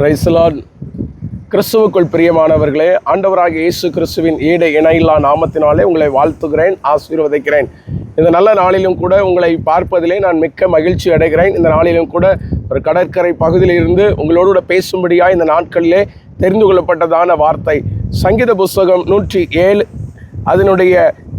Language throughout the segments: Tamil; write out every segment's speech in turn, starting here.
பிரைசலான் கிறிஸ்துவுக்குள் பிரியமானவர்களே ஆண்டவராக இயேசு கிறிஸ்துவின் ஈடு இணையில்லா நாமத்தினாலே உங்களை வாழ்த்துகிறேன் ஆசீர்வதிக்கிறேன். இந்த நல்ல நாளிலும் கூட உங்களை பார்ப்பதிலே நான் மிக்க மகிழ்ச்சி அடைகிறேன். இந்த நாளிலும் கூட ஒரு கடற்கரை பகுதியில் இருந்து உங்களோடு கூட பேசும்படியாக இந்த நாட்களிலே தெரிந்து கொள்ளப்பட்டதான வார்த்தை. சங்கீத புஸ்தகம் நூற்றி ஏழு அதனுடைய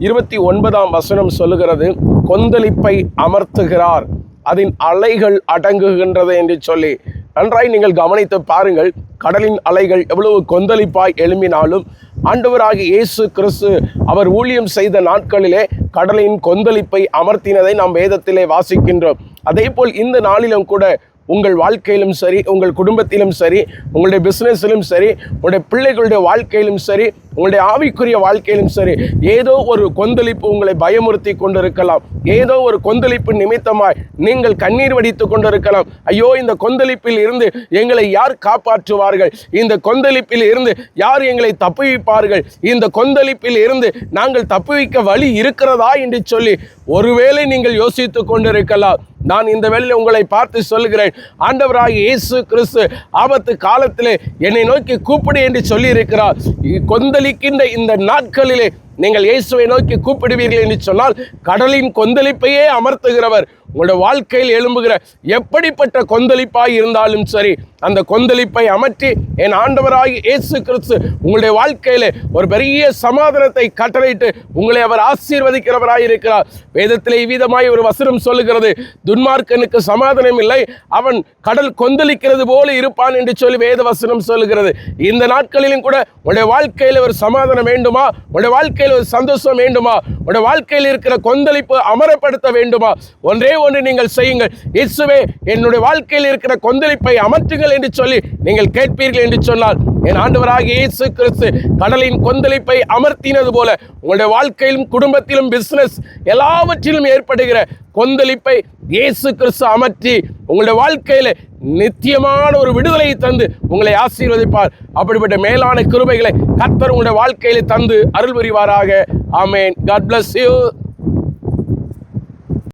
இருபத்தி ஒன்பதாம் வசனம் சொல்லுகிறது கொந்தளிப்பை அமர்த்துகிறார் அதன் அலைகள் அடங்குகின்றது என்று சொல்லி. நன்றாய் நீங்கள் கவனித்து பாருங்கள் கடலின் அலைகள் எவ்வளவு கொந்தளிப்பாய் எழும்பினாலும் ஆண்டவராகி இயேசு கிறிஸ்து அவர் ஊழியம் செய்த நாட்களிலே கடலின் கொந்தளிப்பை அமர்த்தினதை நாம் வேதத்திலே வாசிக்கின்றோம். அதே போல் இந்த நாளிலும் கூட உங்கள் வாழ்க்கையிலும் சரி உங்கள் குடும்பத்திலும் சரி உங்களுடைய பிஸ்னஸிலும் சரி உங்களுடைய பிள்ளைகளுடைய வாழ்க்கையிலும் சரி உங்களுடைய ஆவிக்குரிய வாழ்க்கையிலும் சரி ஏதோ ஒரு கொந்தளிப்பு உங்களை பயமுறுத்தி கொண்டிருக்கலாம். ஏதோ ஒரு கொந்தளிப்பு நிமித்தமாய் நீங்கள் கண்ணீர் வடித்து கொண்டிருக்கலாம். ஐயோ இந்த கொந்தளிப்பில் இருந்து எங்களை யார் காப்பாற்றுவார்கள்? இந்த கொந்தளிப்பில் இருந்து யார் எங்களை தப்புவிப்பார்கள்? இந்த கொந்தளிப்பில் இருந்து நாங்கள் தப்புவிக்க வழி இருக்கிறதா என்று சொல்லி ஒருவேளை நீங்கள் யோசித்துக் கொண்டிருக்கலாம். நான் இந்த வேளையில் உங்களை பார்த்து சொல்கிறேன் ஆண்டவராக இயேசு கிறிஸ்து ஆபத்து காலத்திலே என்னை நோக்கி கூப்பிடு என்று சொல்லியிருக்கிறார். கொந்த கொந்தளிக்கின்ற இந்த நாட்களிலே நீங்கள் இயேசுவை நோக்கி கூப்பிடுவீர்கள் என்று சொன்னால் கடலின் கொந்தளிப்பையே அமர்த்துகிறவர். உங்களுடைய வாழ்க்கையில் எழும்புகிற எப்படிப்பட்ட கொந்தளிப்பாய் இருந்தாலும் சரி அந்த கொந்தளிப்பை அமற்றி என் ஆண்டவராகி இயேசு கிறிஸ்து உங்களுடைய வாழ்க்கையில் ஒரு பெரிய சமாதானத்தை கட்டளையிட்டு உங்களை அவர் ஆசீர்வதிக்கிறவராக இருக்கிறார். வேதத்திலே இவ்விதமாய் ஒரு வசனம் சொல்லுகிறது துன்மார்க்கனுக்கு சமாதானம் இல்லை அவன் கடல் கொந்தளிக்கிறது போல இருப்பான் என்று சொல்லி வேத வசனம் சொல்லுகிறது. இந்த நாட்களிலும் கூட உங்களுடைய வாழ்க்கையில் ஒரு சமாதானம் வேண்டுமா? உங்களுடைய வாழ்க்கையில் ஒரு சந்தோஷம் வேண்டுமா? உங்களுடைய வாழ்க்கையில் இருக்கிற கொந்தளிப்பு அமரப்படுத்த வேண்டுமா? ஒன்றே ஒன்று நீங்கள் செய்யுங்கள். இயேசுவே என்னுடைய வாழ்க்கையில் இருக்கிற கொந்தளிப்பை அமற்றுங்கள் என்று சொல்லி நீங்கள் கேட்பீர்கள் என்று சொன்னால் என் ஆண்டவராக இயேசு கிறிஸ்து கடலின் கொந்தளிப்பை அமர்த்தினது போல உங்களுடைய வாழ்க்கையிலும் குடும்பத்திலும் பிசினஸ் எல்லாவற்றிலும் ஏற்படுகிற கொந்தளிப்பை இயேசு கிறிஸ்து அமர்த்தி உங்களுடைய வாழ்க்கையில நித்தியமான ஒரு விடுதலையை தந்து உங்களை ஆசீர்வதிப்பார். அப்படிப்பட்ட மேலான கிருபைகளை கர்த்தர் உங்களுடைய வாழ்க்கையில தந்து அருள் புரிவாராக ஆமேன். God bless you